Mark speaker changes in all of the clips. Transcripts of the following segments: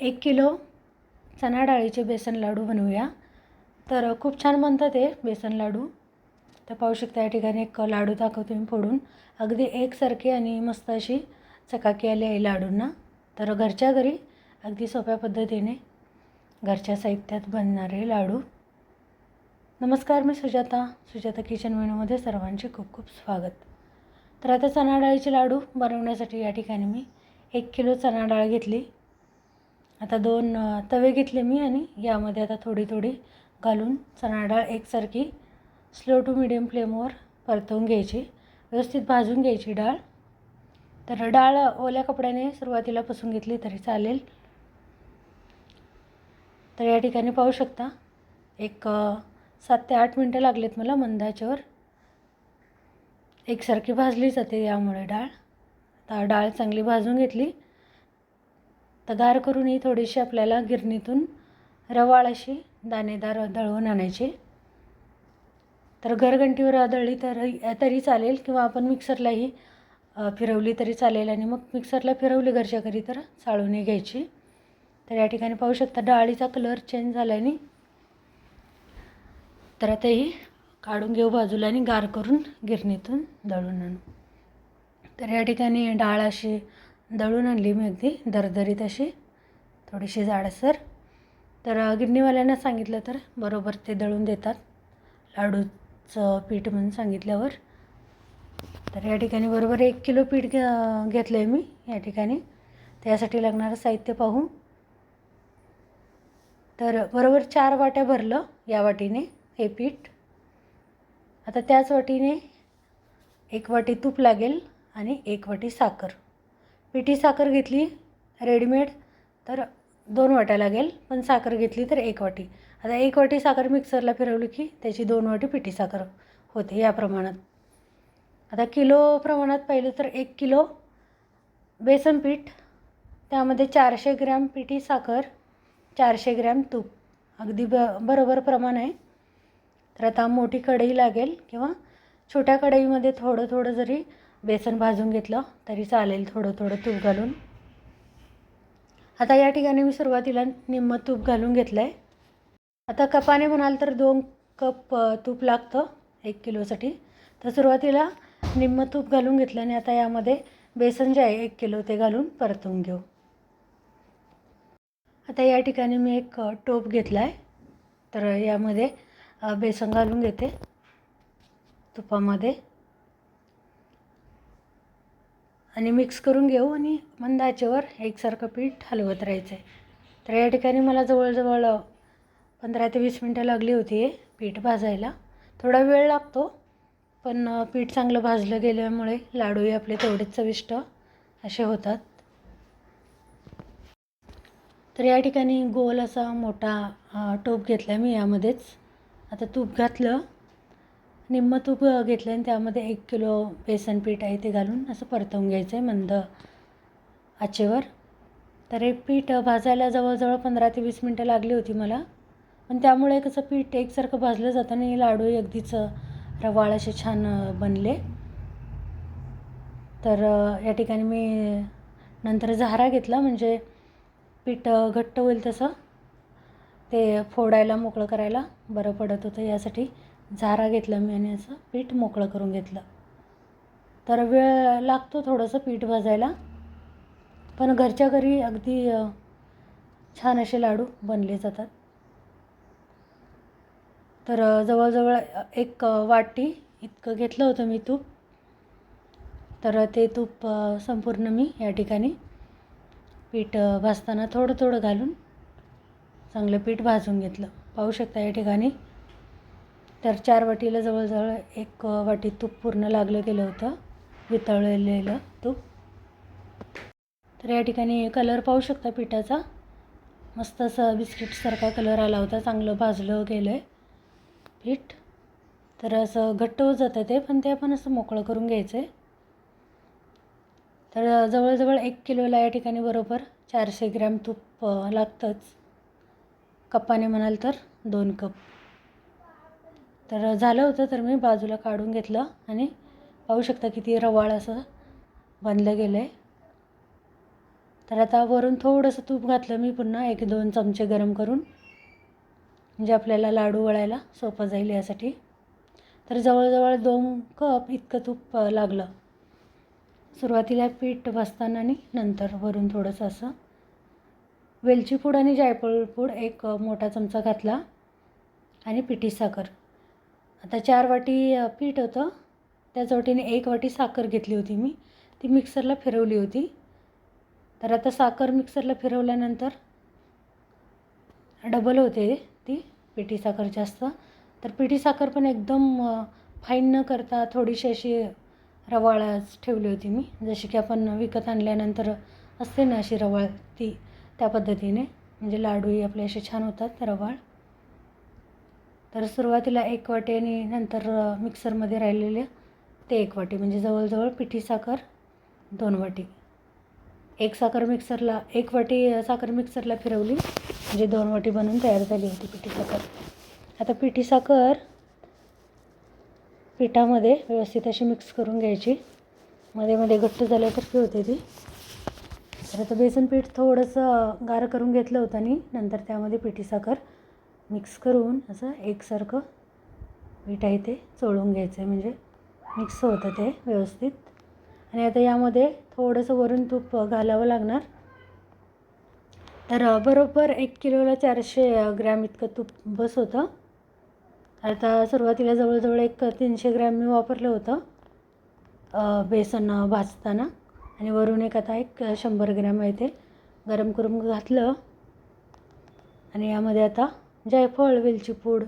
Speaker 1: एक किलो चणा डाळीचे बेसन लाडू बनवूया. तर खूप छान बनतात ते बेसन लाडू. तर पाहू शकता या ठिकाणी एक लाडू दाखवतो मी फोडून. अगदी एकसारखी आणि मस्त अशी चकाकी आली आहे लाडूंना. तर घरच्या घरी अगदी सोप्या पद्धतीने घरच्या साहित्यात बनणारे लाडू. नमस्कार मी सुजाता. सुजाता किचन मेनूमध्ये सर्वांचे खूप खूप स्वागत. तर आता चणा डाळीचे लाडू बनवण्यासाठी या ठिकाणी मी एक किलो चणा डाळ घेतली. आता दोन तवे घेतले मी आणि यामध्ये आता थोडी थोडी घालून चणा डाळ एकसारखी स्लो टू मिडियम फ्लेमवर परतवून घ्यायची. व्यवस्थित भाजून घ्यायची डाळ. तर डाळ ओल्या कपड्याने सुरुवातीला पुसून घेतली तरी चालेल. तर या ठिकाणी पाहू शकता एक सात ते आठ मिनटं लागलेत मला मंदाच्यावर. एकसारखी भाजली जाते यामुळे डाळ. आता डाळ चांगली भाजून घेतली. तर गार करून ही थोडीशी आपल्याला गिरणीतून रवाळ अशी दाणेदार दळवून आणायची. तर घरघंटीवर आदळली तर तरी चालेल किंवा आपण मिक्सरलाही फिरवली तरी चालेल आणि मग मिक्सरला फिरवली घरच्या घरी तर चाळूनही घ्यायची. तर या ठिकाणी पाहू शकता डाळीचा कलर चेंज झाल्याने तर आता ही काढून घेऊ बाजूला आणि गार करून गिरणीतून दळून आणू. तर या ठिकाणी डाळ अशी दळून आणली मी अगदी दरदरीत अशी थोडीशी जाडसर. तर गिरणीवाल्यांना सांगितलं तर बरोबर ते दळून देतात. लाडूचं पीठ म्हणून सांगितल्यावर. तर या ठिकाणी बरोबर एक किलो पीठ घेतलं आहे मी या ठिकाणी. त्यासाठी लागणारं साहित्य पाहू. तर बरोबर चार वाट्या भरलं या वाटीने हे पीठ. आता त्याच वाटीने एक वाटी तूप लागेल आणि एक वाटी साखर. पिठी साखर घेतली रेडीमेड तर दोन वाट्या लागेल. पण साखर घेतली तर एक वाटी. आता एक वाटी साखर मिक्सरला फिरवली की त्याची दोन वाटी पिठी साखर होते या प्रमाणात. आता किलो प्रमाणात पाहिलं तर एक किलो बेसन पीठ त्यामध्ये चारशे ग्रॅम पिठी साखर चारशे ग्रॅम तूप. अगदी ब बरोबर प्रमाण आहे. तर आता मोठी कढई लागेल किंवा छोट्या कढईमध्ये थोडं थोडं जरी बेसन भाजून घेतलं तरी चालेल थोडं थोडं तूप घालून. आता या ठिकाणी मी सुरुवातीला निम्म तूप घालून घेतलं आहे आता कपाने म्हणाल तर दोन कप तूप लागतं एक किलोसाठी. तर सुरुवातीला निम्म तूप घालून घेतलं आणि आता यामध्ये बेसन जे आहे एक किलो ते घालून परतून घेऊ. आता या ठिकाणी मी एक टोप घेतला आहे तर यामध्ये बेसन घालून घेते. तुपामध्ये. आणि मिक्स करून घेऊ आणि मंद आचेवर एकसारखं पीठ हलवत राहायचं आहे तर या ठिकाणी मला जवळजवळ पंधरा ते वीस मिनटं लागली होती हे पीठ भाजायला. थोडा वेळ लागतो पण पीठ चांगलं भाजलं गेल्यामुळे लाडूही आपले तेवढेच चविष्ट असे होतात. तर या ठिकाणी गोल असा मोठा टोप घेतला मी यामध्येच. आता तूप घातलं निम्म तूप घेतलं आणि त्यामध्ये एक किलो बेसन पीठ आहे ते घालून असं परतवून घ्यायचं आहे मंद आचेवर. तर हे पीठ भाजायला जवळजवळ पंधरा ते वीस मिनटं लागली होती मला. पण त्यामुळे कसं पीठ एकसारखं भाजलं जातं आणि लाडू अगदीच रवाळ असे छान बनले. तर या ठिकाणी मी नंतर झारा घेतला म्हणजे पीठ घट्ट होईल तसं. ते फोडायला मोकळं करायला बरं पडत होतं यासाठी. झारा घेतला मी आणि असं पीठ मोकळं करून घेतलं. तर वेळ लागतो थोडंसं पीठ भाजायला. पण घरच्या घरी अगदी छान असे लाडू बनले जातात. तर जवळजवळ एक वाटी इतकं घेतलं होतं मी तूप. तर ते तूप संपूर्ण मी या ठिकाणी पीठ भाजताना थोडं थोडं घालून चांगलं पीठ भाजून घेतलं. पाहू शकता या ठिकाणी तर चार वाटीला जवळजवळ एक वाटी तूप पूर्ण लागलं गेलं होतं. वितळलेलं तूप. तर या ठिकाणी कलर पाहू शकता पिठाचा. मस्त असं बिस्किटसारखा कलर आला होता. चांगलं भाजलं गेलं आहे पीठ. तर असं घट्ट होत जातं ते पण ते आपण असं मोकळं करून घ्यायचं आहे तर जवळजवळ एक किलोला या ठिकाणी बरोबर चारशे ग्रॅम तूप लागतंच. कपाने म्हणाल तर दोन कप. तर झालं होतं तर मी बाजूला काढून घेतलं आणि पाहू शकता किती रवाळ असं बनलं गेलं आहे तर आता वरून थोडंसं तूप घातलं मी पुन्हा एक दोन चमचे गरम करून म्हणजे आपल्याला लाडू वळायला सोपं जाईल यासाठी. तर जवळजवळ दोन कप इतकं तूप लागलं. सुरुवातीला पीठ बसताना आणि नंतर वरून थोडंसं असं वेलची पूड आणि जायफळ पूड एक मोठा चमचा घातला आणि पिठी साखर. आता चार वाटी पीठ होतं. त्याच वाटीने एक वाटी साखर घेतली होती मी. ती मिक्सरला फिरवली होती. तर आता साखर मिक्सरला फिरवल्यानंतर डबल होते ती पिठी साखर जास्त. तर पिठी साखर पण एकदम फाईन न करता थोडीशी अशी रवाळच ठेवली होती मी. जशी की आपण विकत आणल्यानंतर असते ना अशी रवाळ ती त्या पद्धतीने. म्हणजे लाडूही आपले असे छान होतात रवाळ. तर सुरुवातीला एक वाटी आणि नंतर मिक्सरमध्ये राहिलेले ते एक वाटी म्हणजे जवळजवळ पिठी साखर दोन वाटी. एक साखर मिक्सरला एक वाटी साखर मिक्सरला फिरवली म्हणजे दोन वाटी बनवून तयार झाली होती पिठी साखर. आता पिठी साखर पिठामध्ये व्यवस्थित अशी मिक्स करून घ्यायची. मध्ये मध्ये घट्ट झाल्यासारखी होते ती. तर आता बेसन पीठ थोडंसं गार करून घेतलं होतं आणि नंतर त्यामध्ये पिठी साखर मिक्स करून असं एकसारखं मीठ आहे ते चोळून घ्यायचं आहे. म्हणजे मिक्स होतं ते व्यवस्थित. आणि आता यामध्ये थोडंसं वरून तूप घालावं लागणार. तर बरोबर एक किलोला चारशे ग्रॅम इतकं तूप बस होतं. आता सुरुवातीला जवळजवळ एक तीनशे ग्रॅम मी वापरलं होतं. बेसन भाजताना. आणि वरून एक आता एक शंभर ग्रॅम आहे ते गरम करून घातलं. आणि यामध्ये आता जायफळ वेलची पूड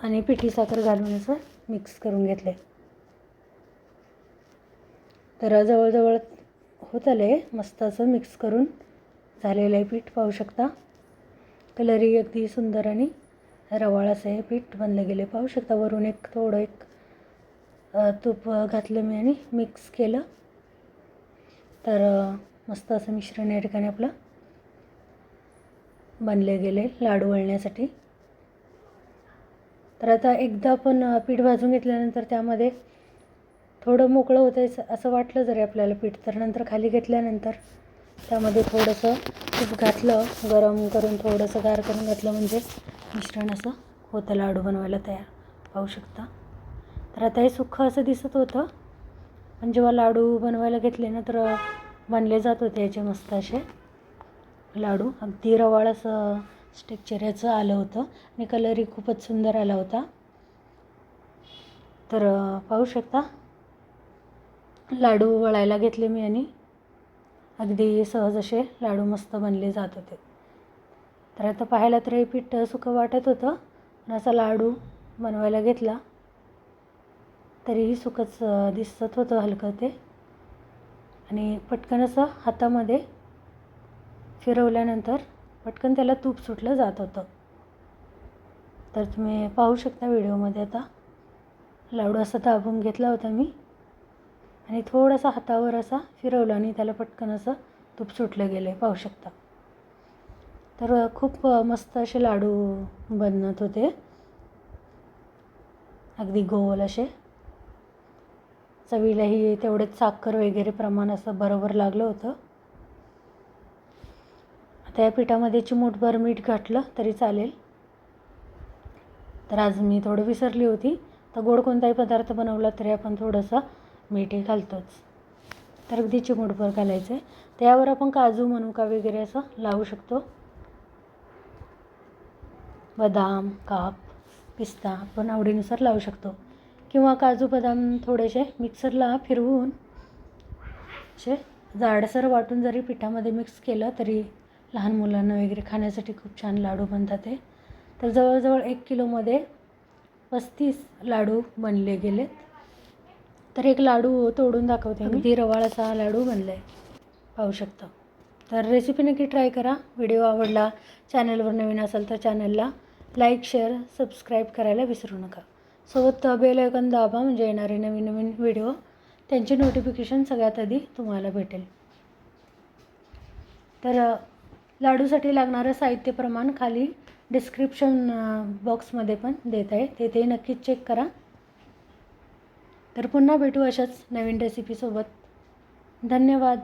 Speaker 1: आणि पिठी साखर घालून असं मिक्स करून घेतले. तर जवळजवळ होत आले मस्त असं मिक्स करून झालेलं आहे पीठ पाहू शकता. कलरही अगदी सुंदर आणि रवाळ असं हे पीठ बनलं गेले पाहू शकता वरून एक थोडं एक तूप घातलं मी आणि मिक्स केलं. तर मस्त असं मिश्रण या ठिकाणी आपलं बनले गेले लाडू वळण्यासाठी. तर आता एकदा आपण पीठ भाजून घेतल्यानंतर त्यामध्ये थोडं मोकळं होतं आहे असं वाटलं जरी आपल्याला पीठ तर नंतर खाली घेतल्यानंतर त्यामध्ये थोडंसं तूप घातलं गरम करून थोडंसं गार करून घातलं म्हणजे मिश्रण असं होतं लाडू बनवायला तयार. पाहू शकता. तर आता हे सुख्खं असं दिसत होतं. पण जेव्हा लाडू बनवायला घेतले ना तर बनले जात होते याचे मस्त असे. लाडू. अगदी रवाळ असं स्ट्रक्चर याचं आलं होतं. आणि कलरही खूपच सुंदर आला होता. तर पाहू शकता. लाडू वळायला घेतले मी आणि अगदी सहज असे लाडू मस्त बनले जात होते. तर आता पाहायला तर हे पीठ सुकं वाटत होतं पण असा लाडू बनवायला घेतला तरीही सुकंच दिसत होतं हलकं ते. आणि पटकन असं हातामध्ये फिरवल्यानंतर पटकन त्याला तूप सुटलं जात होतं. तर तुम्ही पाहू शकता व्हिडिओमध्ये आता. लाडू असा दाबून घेतला होता मी. आणि थोडासा हातावर असा फिरवला आणि त्याला पटकन असं तूप सुटलं गेलं आहे पाहू शकता. तर खूप मस्त असे लाडू बनत होते. अगदी गोल असे. चवीलाही तेवढेच साखर वगैरे प्रमाण असं बरोबर लागलं होतं. आता या पिठामध्ये चिमूटभर मीठ घातलं तरी चालेल. तर आज मी थोडं विसरली होती. तर गोड कोणताही पदार्थ बनवला तरी आपण थोडंसं मीठही घालतोच. तर अगदी चिमूटभर घालायचं आहे त्यावर आपण काजू मनुका वगैरे असं लावू शकतो. बदाम काप पिस्ता आपण आवडीनुसार लावू शकतो. किंवा काजू बदाम थोडेसे मिक्सरला फिरवून असे जाडसर वाटून जरी पिठामध्ये मिक्स केलं तरी लहान मुलांना वगैरे खाण्यासाठी खूप छान लाडू बनतात ते तर जवळजवळ एक किलोमध्ये पस्तीस लाडू बनले गेलेत. तर एक लाडू तोडून दाखवते मी. अगदी रवाळाचा लाडू बनला आहे पाहू शकता. तर रेसिपी नक्की ट्राय करा. व्हिडिओ आवडला चॅनलवर नवीन असेल तर चॅनलला लाईक शेअर सबस्क्राईब करायला विसरू नका. सोबत बेल आयकॉन दाबा म्हणजे येणारे नवीन नवीन व्हिडिओ त्यांचे नोटिफिकेशन सगळ्यात आधी तुम्हाला भेटेल. तर लाडूसाठी लागणारं साहित्य प्रमाण खाली डिस्क्रिप्शन बॉक्समध्ये पण देत आहे. तेथे नक्कीच चेक करा. तर पुन्हा भेटू अशाच नवीन रेसिपीसोबत धन्यवाद.